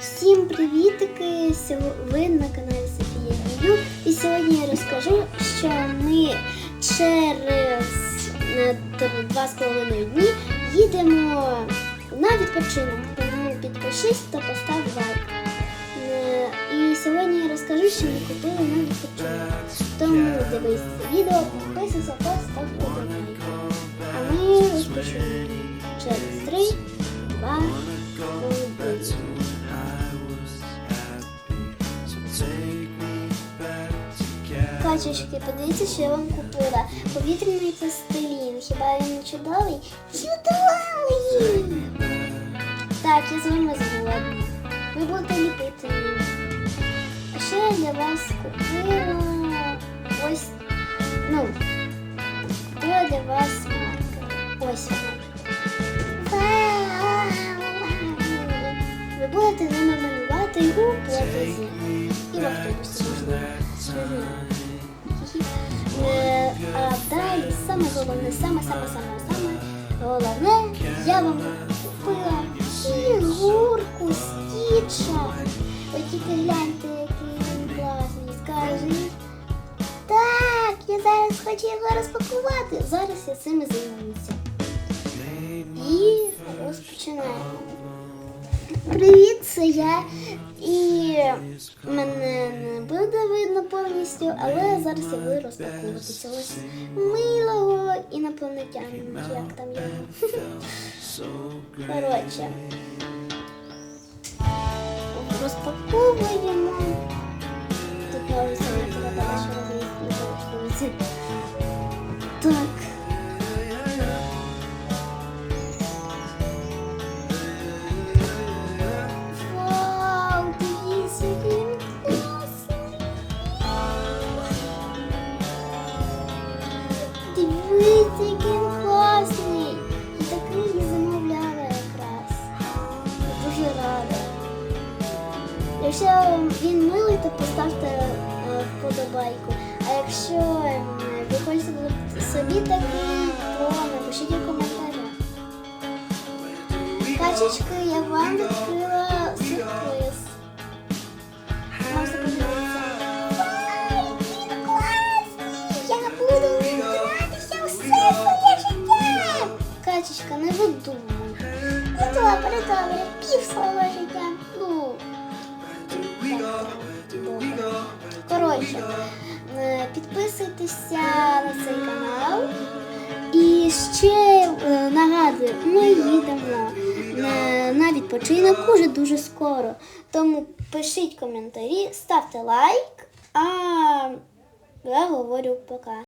Всім привітики! Ви на каналі Софія Гаю. І сьогодні я розкажу, що ми через е, т- два з половиною дні їдемо на відпочинок. Тому підпишись та постав лайк. Е, І сьогодні я розкажу, що ми купили на відпочинок. Тому дивись відео, підписуйся Качечки, подивіться, що я вам купила. Повітряний пластилін. Хіба він не чудовий? Чудовий! Так, я з вами згодна. Ви будете ліпити ним. А ще я для вас купила ось, ну, купила для вас маркер. Ось вона. Ви будете ними малювати у платязі. І в автобусі можна. Е, А далі саме головне, саме саме саме саме головне, я вам купила фігурку стіча. Тільки гляньте, який він класний. Скажіть. Так, я зараз хочу його розпакувати. Зараз я цим займуся. І розпочинаємо. Привіт, це я. І мене не буде видно повністю, але зараз я буду розпаковуватися. Ось милого інопланетянина, чи як там його. Коротше. Розпаковуємо. Тут новий самі треба що робити. Так. Якщо він милий, то поставте е, вподобайку. А якщо ем, ви хочете собі такий, то напишіть у коментарях. Качечки, я вам відкрила сюрприз. Можете подивитися. Я буду ним своє життя. Качечка, не видумуй. Ну добре, добре, пів свого життя. Коротше, е, підписуйтеся на цей канал. І ще е, нагадую, ми їдемо на, на відпочинок уже дуже скоро. Тому пишіть коментарі, ставте лайк, а я говорю пока.